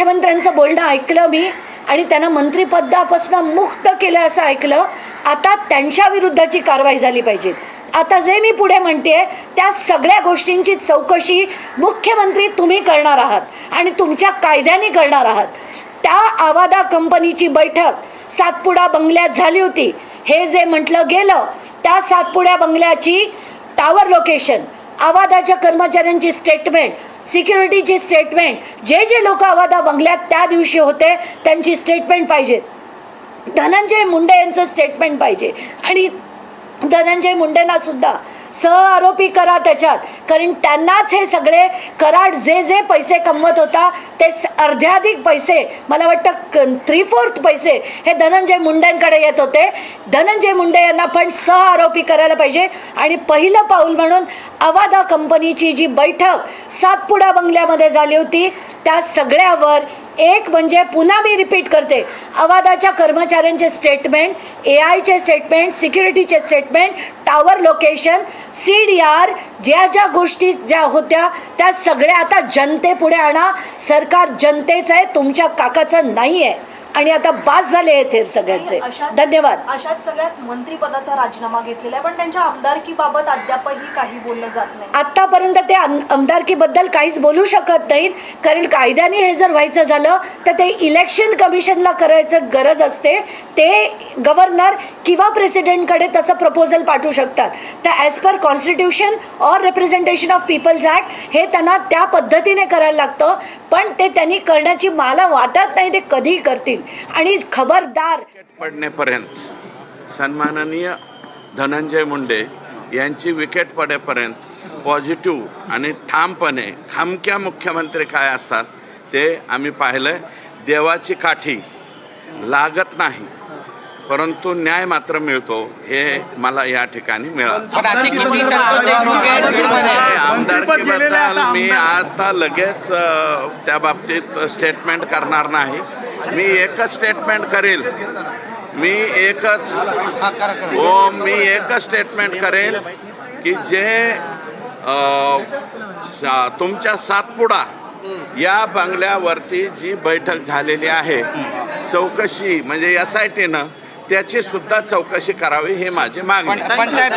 मुख्यमंत्र्यांचं बोलणं ऐकलं मी आणि त्यांना मंत्रिपदापासून मुक्त केलं असं ऐकलं आता त्यांच्या विरुद्धची कारवाई झाली पाहिजे. आता जे मी पुढे म्हणते त्या सगळ्या गोष्टींची चौकशी मुख्यमंत्री तुम्ही करणार आहात आणि तुमच्या कायद्याने करणार आहात. त्या आवादा कंपनीची बैठक सातपुडा बंगल्यात झाली होती. हे जे म्हटलं गेलं त्या सातपुड्या बंगल्याची टावर लोकेशन आवादाच्या कर्मचाऱ्यांची स्टेटमेंट सिक्युरिटीची स्टेटमेंट जे जे लोक आवादा बंगल्यात त्या दिवशी होते त्यांची स्टेटमेंट पाहिजेत धनंजय मुंडे यांचं स्टेटमेंट पाहिजे. आणि धनंजय मुंडेंना सुद्धा सहआरोपी करा त्याच्यात. कारण त्यांनाच हे सगळे कराड जे जे पैसे कमवत होता ते अर्ध्याधिक पैसे मला वाटतं थ्री फोर्थ पैसे हे धनंजय मुंडेंकडे येत होते. धनंजय मुंडे यांना पण सहआरोपी करायला पाहिजे. आणि पहिलं पाऊल म्हणून अवादा कंपनीची जी बैठक सातपुडा बंगल्यामध्ये झाली होती त्या सगळ्यावर एक म्हणजे पुन्हा मी रिपीट करते. अवादाच्या कर्मचाऱ्यांचे स्टेटमेंट ए आयचे statement सिक्युरिटीचे statement tower location C D R ज्या ज्या गोष्टी ज्या होत्या त्या सगळ्या आता जनतेपुढे आणा. सरकार जनतेचं आहे तुमच्या काकाचं नाही आहे आणि आता बास झाले आहेत हे सगळ्यांचे. धन्यवाद. अशात सगळ्यात मंत्रीपदाचा राजीनामा घेतलेला आहे पण त्यांच्या आमदारकीबाबत अद्यापही काही बोललं जात नाही. आत्तापर्यंत ते आम- आमदारकीबद्दल काहीच बोलू शकत नाहीत कारण कायद्याने हे जर व्हायचं झालं तर ते इलेक्शन कमिशनला करायचं गरज असते. ते गव्हर्नर किंवा प्रेसिडेंटकडे तसं प्रपोजल पाठवू शकतात. तर as per constitution or representation of people's act हे त्यांना त्या पद्धतीने करायला लागतं पण ते त्यांनी करण्याची मला वाटत नाही ते कधी करतील. आणि खबरदार. पडण्यापर्यंत सन्माननीय धनंजय मुंडे यांची विकेट पडेपर्यंत पॉझिटिव्ह आणि ठामपणे खामक्या मुख्यमंत्री काय असतात ते आम्ही पाहिलं देवाची काठी लागत नाही. परंतु न्याय मात्र मिळतो हे मला या ठिकाणी मिळालं. आमदारकीबद्दल मी आता लगेच त्या बाबतीत स्टेटमेंट करणार नाही. मी एकच स्टेटमेंट करेल. मी एकच हा, मी एकच स्टेटमेंट करेल की जे तुमच्या सातपुडा या बंगल्यावरती जी बैठक झालेली आहे चौकशी म्हणजे एस आय टीनं त्याची सुद्धा चौकशी करावी हे माझी मागणी पण साहेब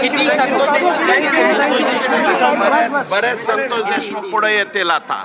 किती संतोष बरेच संतोष देशमुख पुढे येतील आता.